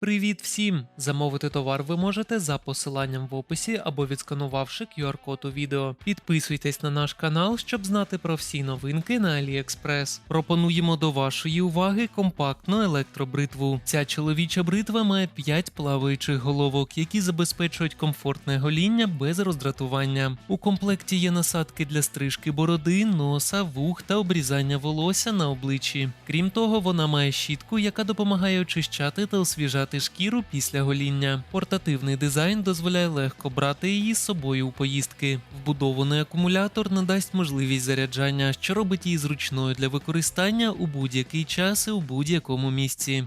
Привіт всім! Замовити товар ви можете за посиланням в описі або відсканувавши QR-код у відео. Підписуйтесь на наш канал, щоб знати про всі новинки на AliExpress. Пропонуємо до вашої уваги компактну електробритву. Ця чоловіча бритва має 5 плаваючих головок, які забезпечують комфортне гоління без роздратування. У комплекті є насадки для стрижки бороди, носа, вух та обрізання волосся на обличчі. Крім того, вона має щітку, яка допомагає очищати та освіжати шкіру після гоління. Портативний дизайн дозволяє легко брати її з собою у поїздки. Вбудований акумулятор надасть можливість заряджання, що робить її зручною для використання у будь-який час і у будь-якому місці.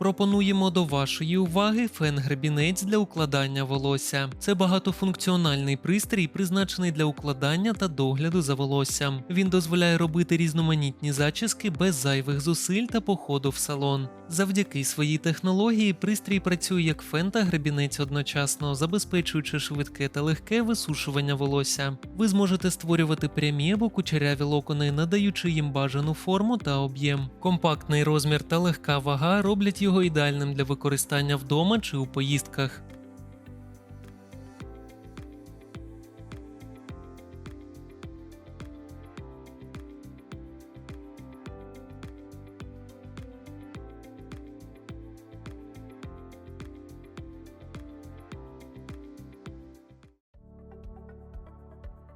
Пропонуємо до вашої уваги фен-гребінець для укладання волосся. Це багатофункціональний пристрій, призначений для укладання та догляду за волоссям. Він дозволяє робити різноманітні зачіски без зайвих зусиль та походу в салон. Завдяки своїй технології пристрій працює як фен та гребінець одночасно, забезпечуючи швидке та легке висушування волосся. Ви зможете створювати прямі або кучеряві локони, надаючи їм бажану форму та об'єм. Компактний розмір та легка вага роблять його ідеальним для використання вдома чи у поїздках.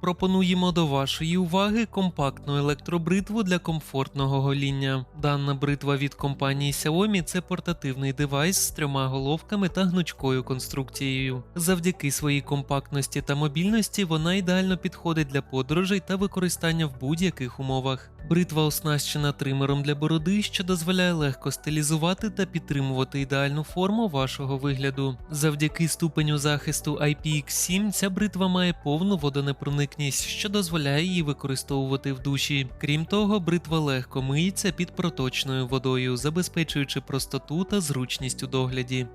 Пропонуємо до вашої уваги компактну електробритву для комфортного гоління. Дана бритва від компанії Xiaomi це портативний девайс з трьома головками та гнучкою конструкцією. Завдяки своїй компактності та мобільності вона ідеально підходить для подорожей та використання в будь-яких умовах. Бритва оснащена тримером для бороди, що дозволяє легко стилізувати та підтримувати ідеальну форму вашого вигляду. Завдяки ступеню захисту IPX7 ця бритва має повну водонепроникність, що дозволяє її використовувати в душі. Крім того, бритва легко миється під проточною водою, забезпечуючи простоту та зручність у догляді.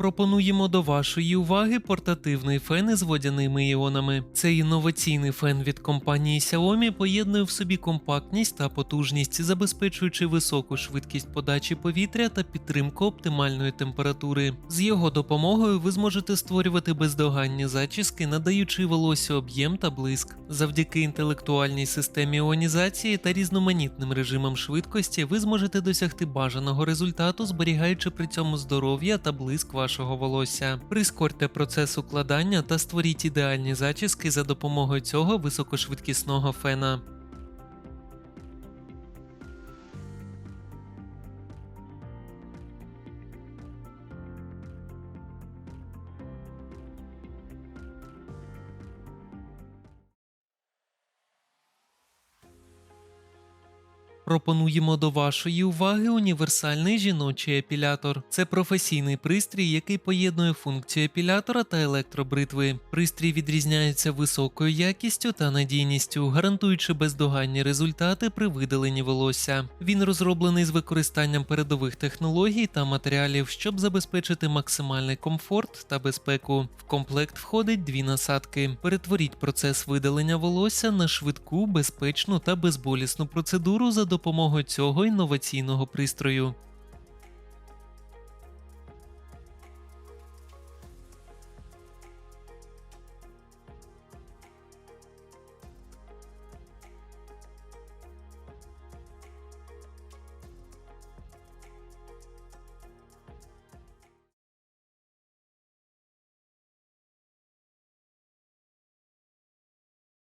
Пропонуємо до вашої уваги портативний фен із водяними іонами. Цей інноваційний фен від компанії Xiaomi поєднує в собі компактність та потужність, забезпечуючи високу швидкість подачі повітря та підтримку оптимальної температури. З його допомогою ви зможете створювати бездоганні зачіски, надаючи волосю об'єм та блиск. Завдяки інтелектуальній системі іонізації та різноманітним режимам швидкості ви зможете досягти бажаного результату, зберігаючи при цьому здоров'я та блиск вашого волосся. Прискорте процес укладання та створіть ідеальні зачіски за допомогою цього високошвидкісного фена. Пропонуємо до вашої уваги універсальний жіночий епілятор. Це професійний пристрій, який поєднує функцію епілятора та електробритви. Пристрій відрізняється високою якістю та надійністю, гарантуючи бездоганні результати при видаленні волосся. Він розроблений з використанням передових технологій та матеріалів, щоб забезпечити максимальний комфорт та безпеку. В комплект входить дві насадки. Перетворіть процес видалення волосся на швидку, безпечну та безболісну процедуру за допомогою цього інноваційного пристрою.